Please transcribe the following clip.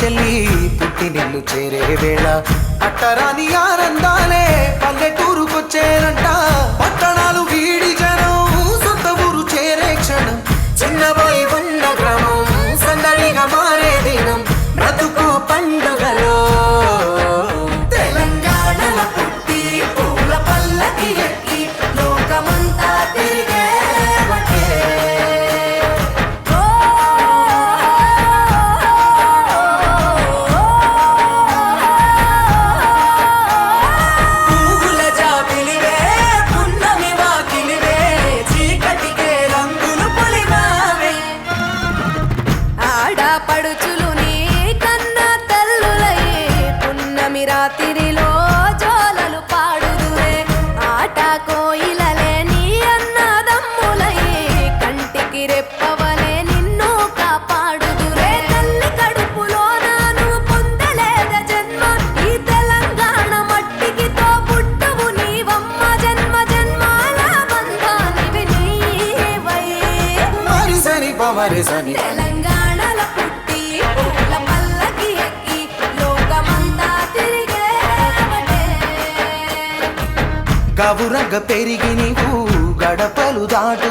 చెల్లి పుట్టి నిన్ను చేరే వేళ అట్టరాని ఆనంద రాత్రిలో జోలలు పాడుదురే. ఆట కోయిలలే నీ అన్నదమ్ములై కంటికి రెప్పవలే నిన్ను కాపాడుదురే. తల్లి కడుపులో నాను పొందలేద జన్మ. ఈ తెలంగాణ మట్టికితో పుట్టవు నీవమ్మ. జన్మ జన్మాల బంధానివి గవురగ పెరిగి నీవు గడపలు దాటు